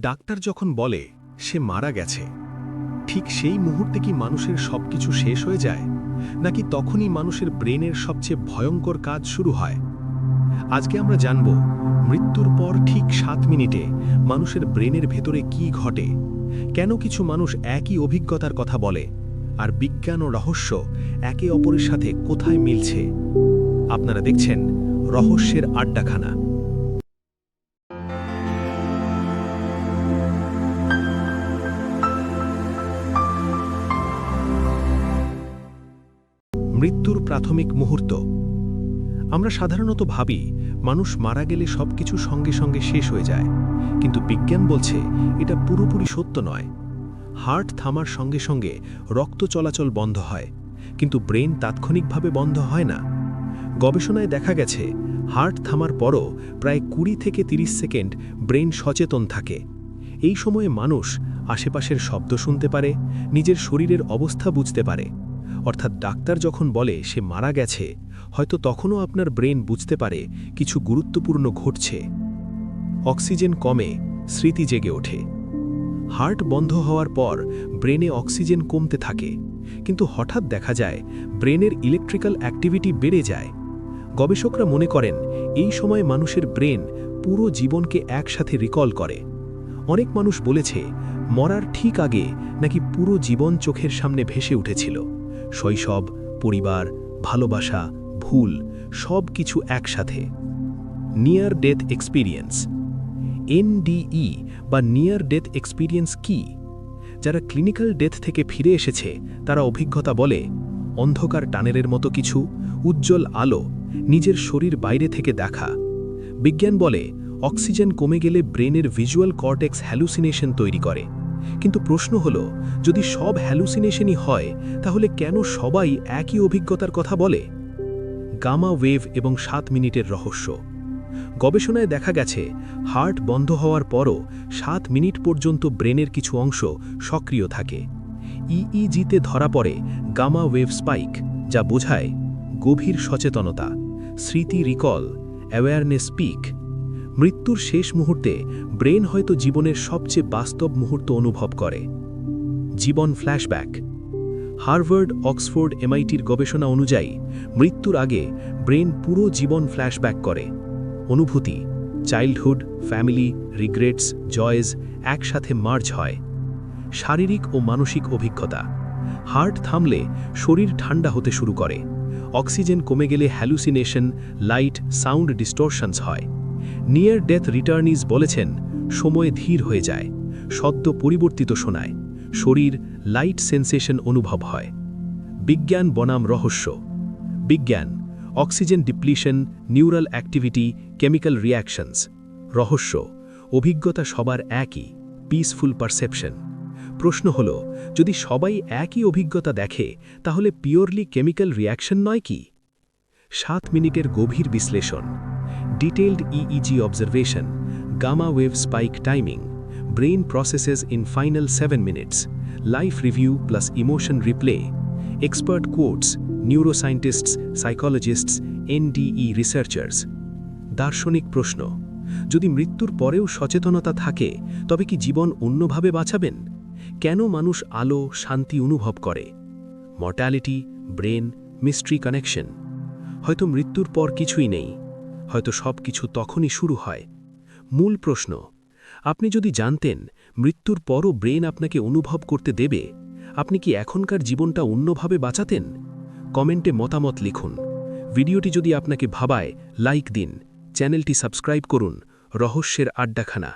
Doctor যখন বলে, সে মারা গেছে, ঠিক সেই মুহূর্তে কি মানুষের সবকিছু শেষ হয়ে যায়? নাকি তখনই মানুষের ব্রেনের সবচেয়ে ভয়ঙ্কর কাজ শুরু হয়? আজকে আমরা জানব, মৃত্যুর পর ঠিক সাত মিনিটে মানুষের ব্রেনের ভেতরে কি ঘটে? কেন কিছু মানুষ একই অভিজ্ঞতার কথা বলে? আর বিজ্ঞান ও রহস্য একে অপরের সাথে কোথায় মিলছে? আপনারা দেখছেন রহস্যের আড্ডাখানা। মৃত্যুর প্রাথমিক মুহূর্ত। আমরা সাধারণত ভাবি, মানুষ মারা গেলে সবকিছু সঙ্গে সঙ্গে শেষ হয়ে যায়। কিন্তু বিজ্ঞান বলছে, এটা পুরোপুরি সত্য নয়। হার্ট থামার সঙ্গে সঙ্গে রক্ত চলাচল বন্ধ হয়, কিন্তু ব্রেন তাৎক্ষণিকভাবে বন্ধ হয় না। গবেষণায় দেখা গেছে, হার্ট থামার পরও প্রায় কুড়ি থেকে ৩০ সেকেন্ড ব্রেন সচেতন থাকে। এই সময়ে মানুষ আশেপাশের শব্দ শুনতে পারে, নিজের শরীরের অবস্থা বুঝতে পারে। অর্থাৎ ডাক্তার যখন বলে সে মারা গেছে, হয়তো তখনও আপনার ব্রেন বুঝতে পারে কিছু গুরুত্বপূর্ণ ঘটছে। অক্সিজেন কমে, স্মৃতি জেগে ওঠে। হার্ট বন্ধ হওয়ার পর ব্রেনে অক্সিজেন কমতে থাকে, কিন্তু হঠাৎ দেখা যায় ব্রেনের ইলেকট্রিক্যাল অ্যাক্টিভিটি বেড়ে যায়। গবেষকরা মনে করেন এই সময় মানুষের ব্রেন পুরো জীবনকে একসাথে রিকল করে। অনেক মানুষ বলেছে, মরার ঠিক আগে নাকি পুরো জীবন চোখের সামনে ভেসে উঠেছিল। শৈশব, পরিবার, ভালোবাসা, ভুল, সব কিছু একসাথে। নিয়ার ডেথ এক্সপিরিয়েন্স এনডিই বা নিয়ার ডেথ এক্সপিরিয়েন্স কি? যারা ক্লিনিক্যাল ডেথ থেকে ফিরে এসেছে, তারা অভিজ্ঞতা বলে, অন্ধকার টানেলের মতো কিছু, উজ্জ্বল আলো, নিজের শরীর বাইরে থেকে দেখা। বিজ্ঞান বলে, অক্সিজেন কমে গেলে ব্রেনের ভিজুয়াল কর্টেক্স হ্যালুসিনেশন তৈরি করে। কিন্তু প্রশ্ন হল, যদি সব হ্যালুসিনেশনই হয়, তাহলে কেন সবাই একই অভিজ্ঞতার কথা বলে? গামা ওয়েভ এবং সাত মিনিটের রহস্য। গবেষণায় দেখা গেছে হার্ট বন্ধ হওয়ার পরও সাত মিনিট পর্যন্ত ব্রেনের কিছু অংশ সক্রিয় থাকে। ইইজিতে ধরা পড়ে গামা ওয়েভ স্পাইক যা বোঝায় গভীর সচেতনতা। স্মৃতি রিকল অ্যাওয়ারনেস পিক মৃত্যুর শেষ মুহূর্তে ব্রেন হয়তো জীবনের সবচেয়ে বাস্তব মুহূর্ত অনুভব করে। জীবন ফ্ল্যাশব্যাক। হার্ভার্ড, অক্সফোর্ড, এমআইটির গবেষণা অনুযায়ী, মৃত্যুর আগে ব্রেন পুরো জীবন ফ্ল্যাশব্যাক করে। অনুভূতি, চাইল্ডহুড, ফ্যামিলি, রিগ্রেটস, জয়েজ একসাথে মার্জ হয়। শারীরিক ও মানসিক অভিজ্ঞতা। হার্ট থামলে শরীর ঠান্ডা হতে শুরু করে। অক্সিজেন কমে গেলে হ্যালুসিনেশন, লাইট, সাউন্ড ডিস্টোরশনস হয়। নিয়ার ডেথ রিটার্নিজ বলেছেন, সময় ধীর হয়ে যায়, সদ্য পরিবর্তিত শোনায়, শরীর লাইট সেন্সেশন অনুভব হয়। বিজ্ঞান বনাম রহস্য। বিজ্ঞান oxygen depletion neural activity chemical reactions রহস্য, অভিজ্ঞতা সবার একই পিসফুল পারসেপশন প্রশ্ন হল, যদি সবাই একই অভিজ্ঞতা দেখে, তাহলে পিওরলি কেমিক্যাল রিয়াকশন নয় কি? সাত মিনিটের গভীর বিশ্লেষণ। Detailed EEG observation gamma wave spike timing brain processes in final seven minutes life review plus emotion replay expert quotes neuroscientists psychologists NDE researchers দার্শনিক প্রশ্ন, যদি মৃত্যুর পরেও সচেতনতা থাকে, তবে কি জীবন অন্যভাবে বাঁচাবেন? কেন মানুষ আলো, শান্তি অনুভব করে? Mortality, brain, mystery connection. হয়তো মৃত্যুর পর কিছুই নেই। হয়তো সব কিছু তখনই শুরু হয়। মূল প্রশ্ন, আপনি যদি জানতেন মৃত্যুর পরও ব্রেন আপনাকে অনুভব করতে দেবে, আপনি কি এখনকার জীবনটা অন্যভাবে বাঁচাতেন? কমেন্টে মতামত লিখুন। ভিডিওটি যদি আপনাকে ভাবায়, লাইক দিন। চ্যানেলটি সাবস্ক্রাইব করুন। রহস্যের আড্ডাখানা।